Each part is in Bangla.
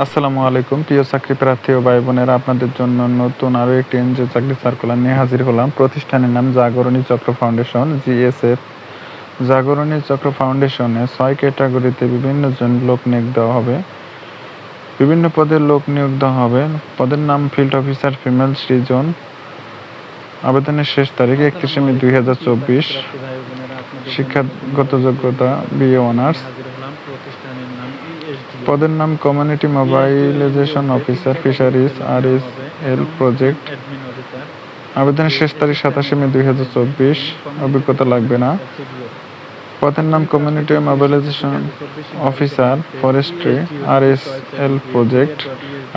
আসসালামু আলাইকুম। প্রিয় চাকরি প্রার্থী ও ভাই বোনেরা আপনাদের জন্য নতুন আরও একটি এনজিও চাকরি সার্কুলার নিয়ে হাজির হলাম। প্রতিষ্ঠানের নাম জাগরণী চক্র ফাউন্ডেশন জিএসএফ জাগরণী চক্র ফাউন্ডেশনে ছয় ক্যাটাগরিতে বিভিন্ন জন লোক নিয়োগ দেওয়া হবে। বিভিন্ন পদের লোক নিয়োগ দেওয়া হবে। পদের নাম ফিল্ড অফিসার ফিমেল সৃজন। আবেদনের শেষ তারিখ একত্রিশে মে দুই হাজার চব্বিশ। শিক্ষাগত যোগ্যতা বিএ অনার্স পদের নাম community mobilisation officer fisheries R S L project আবেদনের শেষ তারিখ সাতাশে মে দুই হাজার চব্বিশ। অভিজ্ঞতা লাগবে না। পদের নাম community mobilisation officer forestry R S L project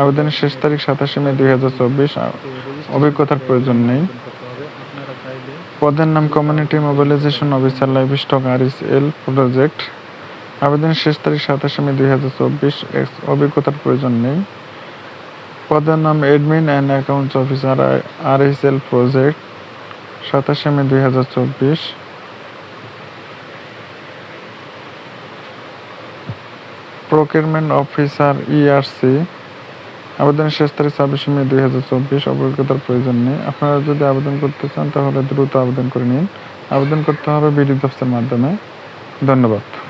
আবেদনের শেষ তারিখ সাতাশে মে দুই হাজার চব্বিশ। অভিজ্ঞতার প্রয়োজন নেই। পদের নাম community mobilisation officer livestock R S L project আবেদনের শেষ তারিখ সাতাশে মে দুই হাজার চব্বিশ। অভিজ্ঞতার প্রয়োজন নেই। পদের নাম admin and accounts officer R S L project, সাতাশে মে দুই হাজার চব্বিশ। প্রকিউরমেন্ট অফিসার ইআরসি আবেদনের শেষ তারিখ ছাব্বিশে মে দুই হাজার চব্বিশ। অভিজ্ঞতার প্রয়োজন নেই। আপনারা যদি আবেদন করতে চান, তাহলে দ্রুত আবেদন করে নিন। আবেদন করতে হবে বিডি দফসের মাধ্যমে। ধন্যবাদ।